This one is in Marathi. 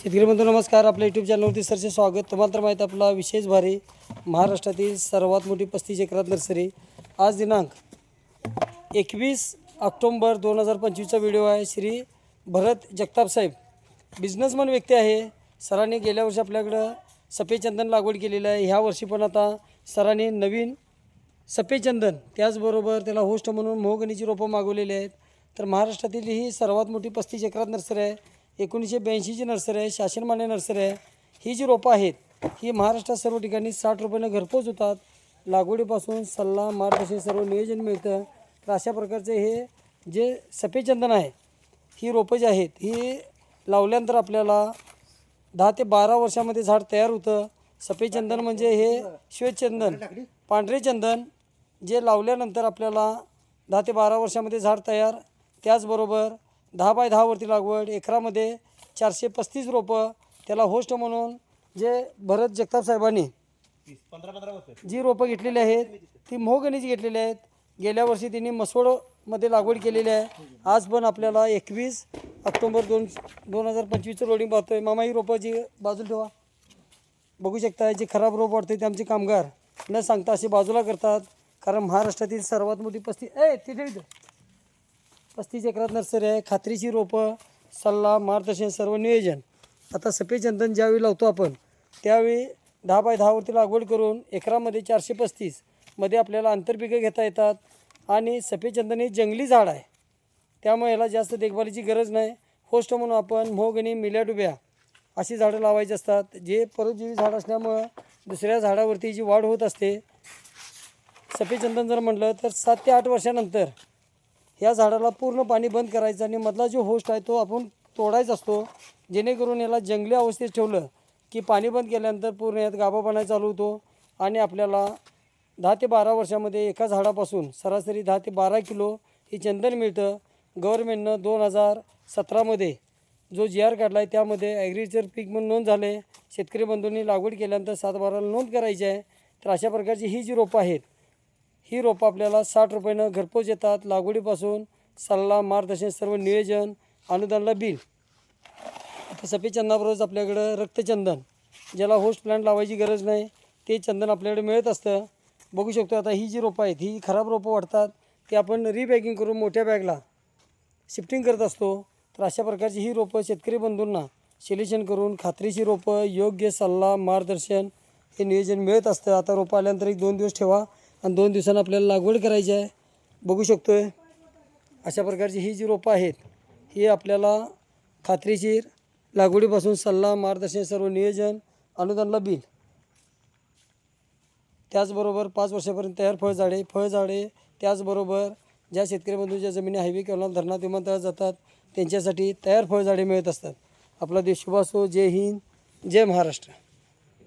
शेतकरी बंधू नमस्कार. आपल्या यूट्यूब चॅनलवरती सरचे स्वागत. तुम्हाला तर माहीत आपला विशेष भारी महाराष्ट्रातील सर्वात मोठी पस्तीस एकरात नर्सरी. आज दिनांक एकवीस ऑक्टोंबर दोन हजार पंचवीसचा व्हिडिओ आहे. श्री भरत जगताप साहेब. बिझनेसमॅन व्यक्ती आहे. सरांनी गेल्या वर्षी आपल्याकडं सफेद चंदन लागवड केलेलं आहे. ह्या वर्षी पण आता सरांनी नवीन सफेद चंदन त्याचबरोबर त्याला होस्ट म्हणून मोहगणीची रोपं मागवलेली आहेत. तर महाराष्ट्रातील ही सर्वात मोठी पस्तीस एकरात नर्सरी आहे. एकोणीसशे ब्याऐंशीची नर्सरी आहे शासनमान्य नर्सरी आहे. ही जी रोपं आहेत ही महाराष्ट्रात सर्व ठिकाणी साठ रुपयानं घरपोच होतात. लागवडीपासून सल्ला मार्गदर्शन सर्व नियोजन मिळतं. तर अशा प्रकारचे हे जे सफेचंदन आहे ही रोपं जी आहेत ही लावल्यानंतर आपल्याला दहा ते बारा वर्षामध्ये झाड तयार होतं. सफेचंदन म्हणजे हे श्वेतचंदन पांढरे चंदन जे लावल्यानंतर आपल्याला दहा ते बारा वर्षामध्ये झाड तयार. त्याचबरोबर दहा बाय दहावरती लागवड एकरामध्ये चारशे पस्तीस रोपं त्याला होस्ट म्हणून जे भरत जगताप साहेबांनी जी रोपं घेतलेली आहेत ती मोहगणीची घेतलेली आहेत. गेल्या वर्षी त्यांनी मसवडमध्ये लागवड केलेली आहे. आज पण आपल्याला एकवीस ऑक्टोबर दोन दोन हजार पंचवीसचं लोडिंग पाहतोय. मामा ही रोपं जी बाजूला ठेवा. बघू शकता जे खराब रोप वाटते ते आमचे कामगार न सांगता असे बाजूला करतात. कारण महाराष्ट्रातील सर्वात मोठी पस्तीस ए तिथे पस्तीस एकरात नर्सरी आहे. खात्रीची रोपं सल्ला मार्गदर्शन सर्व नियोजन. आता सफेद चंदन ज्यावेळी लावतो आपण त्यावेळी दहा बाय दहावरती लागवड करून एकरामध्ये चारशे पस्तीसमध्ये आपल्याला आंतरपिकं घेता येतात आणि सफेद चंदन हे जंगली झाड आहे. त्यामुळे याला जास्त देखभालीची गरज नाही. होस्ट म्हणून आपण मोहगणी मिल्याडुब्या अशी झाडं लावायची असतात. जे परजीवी झाड असल्यामुळं दुसऱ्या झाडावरती जी वाढ होत असते सफेद चंदन जर म्हटलं तर सात ते आठ वर्षानंतर या झाडाला पूर्ण पाणी बंद करायचं आणि मधला जो होस्ट आहे तो आपण तोडायचा असतो. जेणेकरून याला जंगली अवस्थेत ठेवलं की पाणी बंद केल्यानंतर पूर्ण यात गाभापणा चालू होतो. आणि आपल्याला दहा ते बारा वर्षामध्ये एका झाडापासून सरासरी दहा ते बारा किलो हे चंदन मिळतं. गव्हर्मेंटनं दोन हजार सतरामध्ये जो जी आर काढला आहे त्यामध्ये ॲग्रिकल्चर पीक म्हणून नोंद झाले. शेतकरी बंधूंनी लागवड केल्यानंतर सात बाराला नोंद करायची आहे. तर अशा प्रकारची ही जी रोपं आहेत ही रोपं आपल्याला साठ रुपयानं घरपोच येतात. लागवडीपासून सल्ला मार्गदर्शन सर्व नियोजन अनुदानला बिल. आता सफेदचंदाबरोबरच आपल्याकडं रक्तचंदन. ज्याला होस्ट प्लांट लावायची गरज नाही ते चंदन आपल्याकडे मिळत असतं. बघू शकतो आता ही जी रोपं आहेत ही खराब रोपं वाढतात ती आपण रिपॅकिंग करून मोठ्या बॅगला शिफ्टिंग करत असतो. तर अशा प्रकारची ही रोपं शेतकरी बंधूंना सिलेक्शन करून खात्रीची रोपं योग्य सल्ला मार्गदर्शन हे नियोजन मिळत असतं. आता रोपं आल्यानंतर एक दोन दिवस ठेवा. आणि दोन दिवसांनी आपल्याला लागवड करायची आहे. बघू शकतो आहे अशा प्रकारची ही जी रोपं आहेत ही आपल्याला खात्रीशीर लागवडीपासून सल्ला मार्गदर्शन सर्व नियोजन अनुदानला बिल. त्याचबरोबर पाच वर्षापर्यंत तयार फळझाडे फळझाडे त्याचबरोबर ज्या शेतकरी ज्या जमिनी हायवे किंवा धरणात विमानतळात जातात त्यांच्यासाठी तयार फळझाडे मिळत असतात. आपला देश शुभ असो जय हिंद जय महाराष्ट्र.